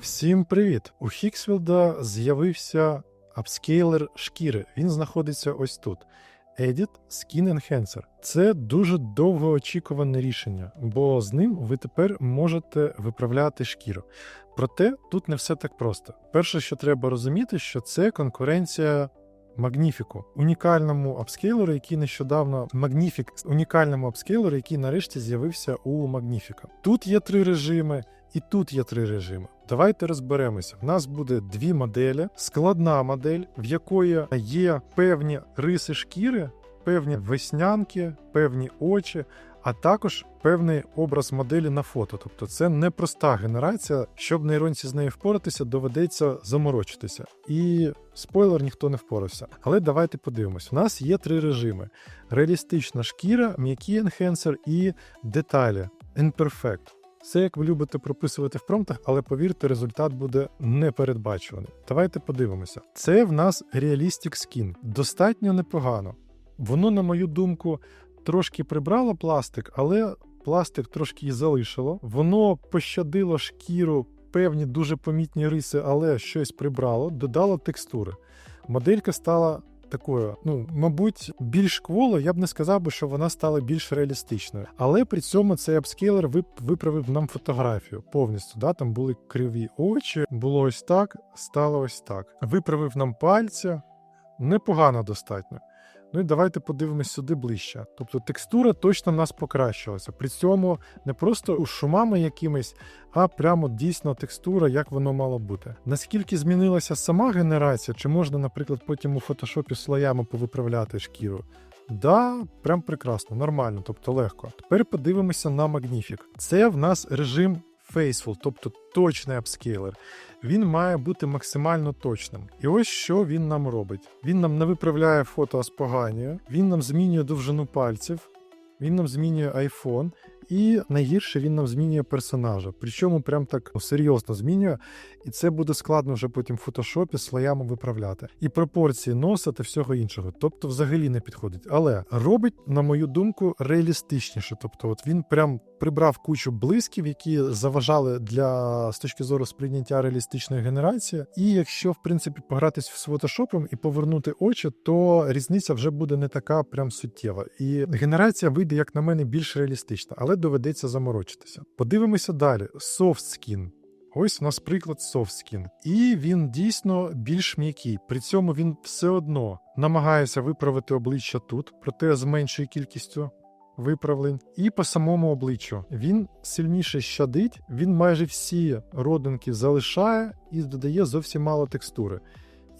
Всім привіт! У Хіксфілда з'явився апскейлер шкіри. Він знаходиться ось тут. Edit Skin Enhancer. Це дуже довгоочікуване рішення, бо з ним ви тепер можете виправляти шкіру. Проте тут не все так просто. Перше, що треба розуміти, що це конкуренція Magnifico, унікальному апскейлеру, який нещодавно Magnific, унікальному апскейлеру, який нарешті з'явився у Magnifico. Тут є три режими, і тут є три режими. Давайте розберемося. У нас буде дві моделі: складна модель, в якої є певні риси шкіри, певні веснянки, певні очі. А також певний образ моделі на фото. Тобто це не проста генерація. Щоб нейронці з нею впоратися, доведеться заморочитися. І спойлер ніхто не впорався. Але давайте подивимось: у нас є три режими: реалістична шкіра, м'який енхенсер і деталі Imperfect. Все, як ви любите прописувати в промптах, але повірте, результат буде непередбачуваний. Давайте подивимося. Це в нас Realistic Skin. Достатньо непогано. Воно, на мою думку, трошки прибрало пластик, але пластик трошки і залишило. Воно пощадило шкіру, певні дуже помітні риси, але щось прибрало, додало текстури. Моделька стала такою, ну, мабуть, більш кволо, я б не сказав би, що вона стала більш реалістичною. Але при цьому цей апскейлер виправив нам фотографію повністю. Да? Там були криві очі, було ось так, стало ось так. Виправив нам пальця. Непогано достатньо. Ну і давайте подивимось сюди ближче. Тобто текстура точно в нас покращилася. При цьому не просто шумами якимись, а прямо дійсно текстура, як воно мало бути. Наскільки змінилася сама генерація, чи можна, наприклад, потім у фотошопі слоями повиправляти шкіру? Да, прям прекрасно, нормально, тобто легко. Тепер подивимося на Magnific. Це в нас режим Faithful, тобто точний апскейлер. Він має бути максимально точним. І ось що він нам робить: він нам не виправляє фото з поганою, він нам змінює довжину пальців, він нам змінює iPhone, і найгірше він нам змінює персонажа. Причому прям так ну, серйозно змінює, і це буде складно вже потім в фотошопі слоями виправляти. І пропорції носа та всього іншого. Тобто, взагалі не підходить. Але робить, на мою думку, реалістичніше. Тобто, от він прям прибрав кучу блисків, які заважали для з точки зору сприйняття реалістичної генерації. І якщо в принципі погратись з фотошопом і повернути очі, то різниця вже буде не така прям суттєва. І генерація вийде, як на мене, більш реалістична, але доведеться заморочитися. Подивимося далі: Soft Skin. Ось у нас приклад Soft Skin. І він дійсно більш м'який. При цьому він все одно намагається виправити обличчя тут, проте з меншою кількістю виправлень. І по самому обличчю він сильніше щадить, він майже всі родинки залишає і додає зовсім мало текстури.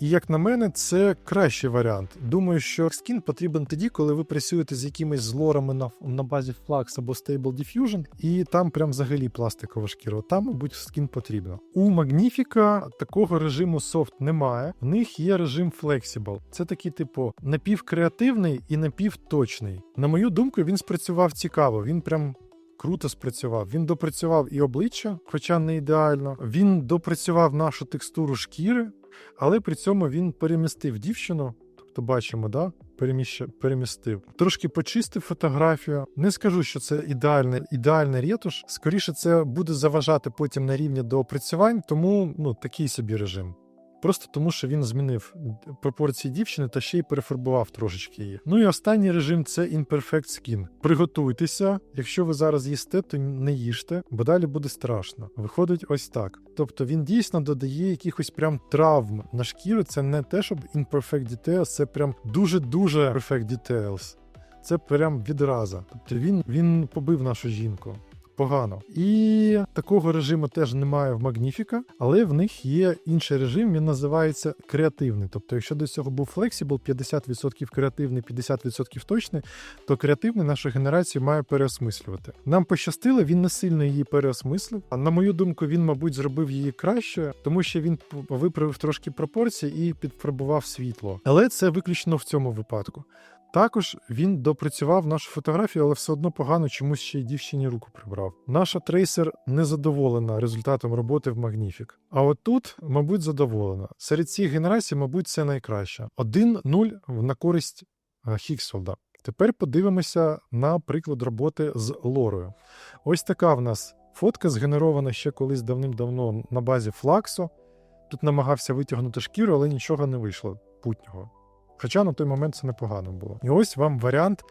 І як на мене, це кращий варіант. Думаю, що скін потрібен тоді, коли ви працюєте з якимись злорами на, на базі Flux або Stable Diffusion, і там прям взагалі пластикова шкіра. Там, мабуть, скін потрібно. У Magnifica такого режиму soft немає. В них є режим Flexible. Це такий, типу, напівкреативний і напівточний. На мою думку, він спрацював цікаво. Він прям. Круто спрацював. Він допрацював і обличчя, хоча не ідеально. Він допрацював нашу текстуру шкіри, але при цьому він перемістив дівчину. Тобто бачимо, да? Переміщ... перемістив. Трошки почистив фотографію. Не скажу, що це ідеальний, ідеальний ретуш. Скоріше, це буде заважати потім на рівні до опрацювань, тому ну, такий собі режим. Просто тому, що він змінив пропорції дівчини та ще й перефарбував трошечки її. Ну і останній режим це Imperfect Skin. Приготуйтеся, якщо ви зараз їсте, то не їжте, бо далі буде страшно. Виходить ось так. Тобто він дійсно додає якихось прям травм на шкіру. Це не те, щоб Imperfect Details, це прям дуже-дуже Perfect Details. Це прям відраза. Тобто він, він побив нашу жінку погано. І такого режиму теж немає в Magnifica, але в них є інший режим, він називається креативний. Тобто, якщо до цього був Flexible, 50% креативний, 50% точний, то креативний нашу генерацію має переосмислювати. Нам пощастило, він не сильно її переосмислив. А на мою думку, він, мабуть, зробив її краще, тому що він виправив трошки пропорції і підфарбував світло. Але це виключно в цьому випадку. Також він допрацював нашу фотографію, але все одно погано чомусь ще й дівчині руку прибрав. Наша трейсер не задоволена результатом роботи в Magnific. А от тут, мабуть, задоволена. Серед цих генерацій, мабуть, це найкраще. 1-0 на користь е, Хіксфолда. Тепер подивимося на приклад роботи з лорою. Ось така в нас Фотка згенерована ще колись давним-давно на базі Флаксо. Тут намагався витягнути шкіру, але нічого не вийшло путнього. Хоча на той момент це непогано було. І ось вам варіант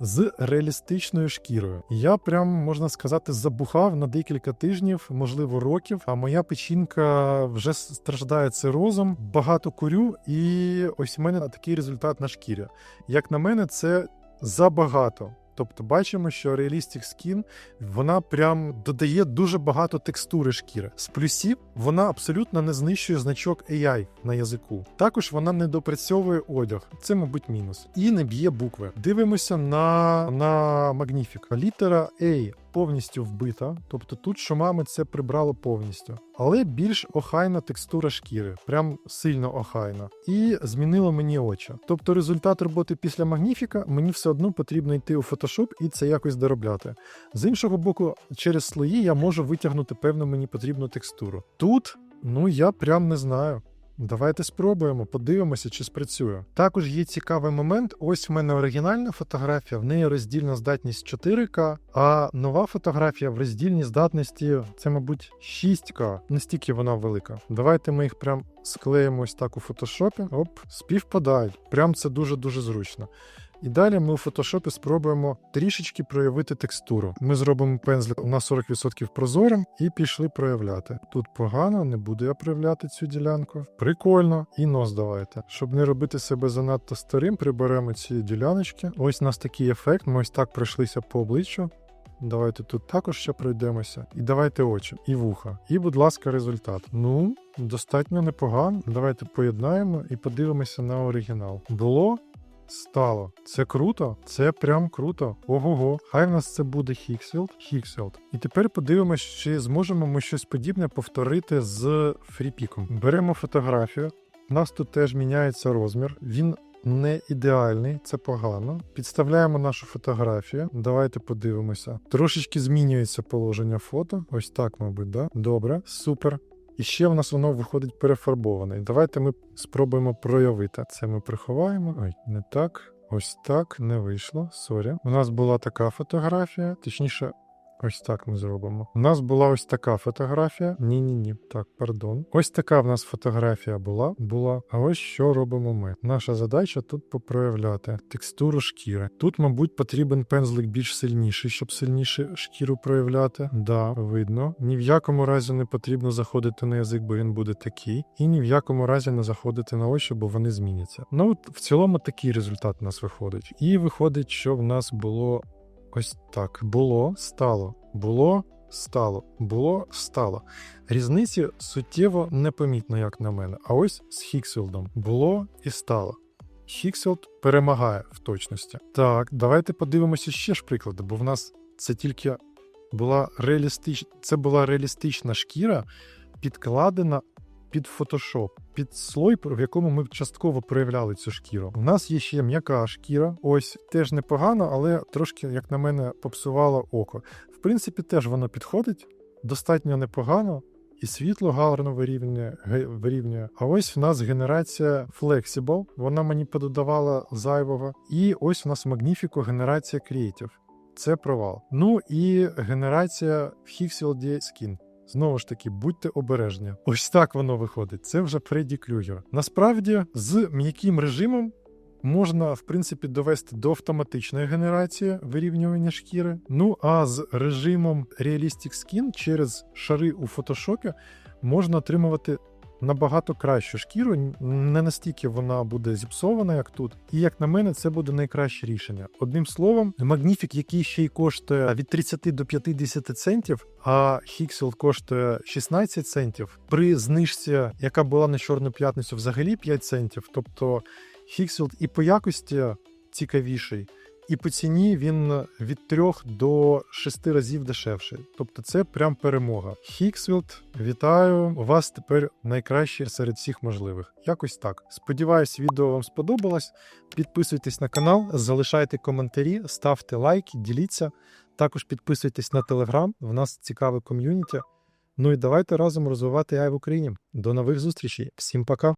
з реалістичною шкірою. Я прям можна сказати забухав на декілька тижнів, можливо, років. А моя печінка вже страждає цирозом, багато курю, і ось у мене такий результат на шкірі. Як на мене, це забагато. Тобто бачимо, що Realistic Skin вона прям додає дуже багато текстури шкіри. З плюсів вона абсолютно не знищує значок AI на язику. Також вона не допрацьовує одяг. Це, мабуть, мінус. І не б'є букви. Дивимося на, на Magnific. Літера A повністю вбита, тобто тут шумами це прибрало повністю. Але більш охайна текстура шкіри, прям сильно охайна. І змінило мені очі. Тобто результат роботи після Магніфіка мені все одно потрібно йти у Photoshop і це якось доробляти. З іншого боку, через слої я можу витягнути певну мені потрібну текстуру. Тут, ну я прям не знаю. Давайте спробуємо, подивимося, чи спрацює. Також є цікавий момент. Ось в мене оригінальна фотографія, в неї роздільна здатність 4К, а нова фотографія в роздільній здатності це, мабуть, 6К. Настільки вона велика. Давайте ми їх прям склеїмо ось так у фотошопі. Оп, співпадають. Прям це дуже-дуже зручно. І далі ми у фотошопі спробуємо трішечки проявити текстуру. Ми зробимо пензлик на 40% прозорим і пішли проявляти. Тут погано, не буду я проявляти цю ділянку. Прикольно, і нос давайте. Щоб не робити себе занадто старим, приберемо ці діляночки. Ось у нас такий ефект. Ми ось так пройшлися по обличчю. Давайте тут також ще пройдемося. І давайте очі, і вуха. І, будь ласка, результат. Ну, достатньо непогано. Давайте поєднаємо і подивимося на оригінал. Було стало. Це круто, це прям круто. Ого-го. Хай в нас це буде Хікселд. Хікселд. І тепер подивимось, чи зможемо ми щось подібне повторити з фріпіком. Беремо фотографію. У нас тут теж міняється розмір. Він не ідеальний, це погано. Підставляємо нашу фотографію. Давайте подивимося. Трошечки змінюється положення фото. Ось так, мабуть, да? Добре, супер. І ще в нас воно виходить перефарбоване. Давайте ми спробуємо проявити. Це ми приховаємо. Ой, не так. Ось так не вийшло. Сорі. У нас була така фотографія, точніше. Ось так ми зробимо. У нас була ось така фотографія. Ні-ні ні. Так, пардон. Ось така в нас фотографія була. була. А ось що робимо ми. Наша задача тут попроявляти текстуру шкіри. Тут, мабуть, потрібен пензлик більш сильніший, щоб сильніше шкіру проявляти. Да, видно. Ні в якому разі не потрібно заходити на язик, бо він буде такий. І ні в якому разі не заходити на очі, бо вони зміняться. Ну, от в цілому такий результат у нас виходить. І виходить, що в нас було Ось так. Було, стало, було, стало, було, стало. Різниці суттєво непомітно, як на мене. А ось з Хіксфілдом було і стало. Хіксфілд перемагає в точності. Так, давайте подивимося ще ж приклади, бо в нас це тільки була реалістична, це була реалістична шкіра, підкладена під фотошоп, під слой, в якому ми частково проявляли цю шкіру. У нас є ще м'яка шкіра, ось теж непогано, але трошки, як на мене, попсувало око. В принципі, теж воно підходить достатньо непогано. І світло гарно вирівнює, вирівнює. А ось в нас генерація Flexible, вона мені пододавала зайвого. І ось у нас Magnifico генерація Creative. Це провал. Ну і генерація в Hixel Skin. Знову ж таки, будьте обережні. Ось так воно виходить. Це вже Фредді Крюгер. Насправді, з м'яким режимом можна, в принципі, довести до автоматичної генерації вирівнювання шкіри. Ну а з режимом Realistic Skin через шари у фотошопі можна отримувати набагато кращу шкіру, не настільки вона буде зіпсована, як тут. І як на мене, це буде найкраще рішення. Одним словом, Magnific, який ще й коштує від 30 до 50 центів, а Hixel коштує 16 центів. При знижці, яка була на Чорну п'ятницю, взагалі 5 центів. Тобто Hixel і по якості цікавіший. І по ціні він від 3 до 6 разів дешевший. Тобто це прям перемога. Хіксвілд, вітаю! Вас тепер найкраще серед всіх можливих. Якось так. Сподіваюсь, відео вам сподобалось. Підписуйтесь на канал, залишайте коментарі, ставте лайки, діліться. Також підписуйтесь на телеграм. В нас цікаве ком'юніті. Ну і давайте разом розвивати AI в Україні. До нових зустрічей. Всім пока!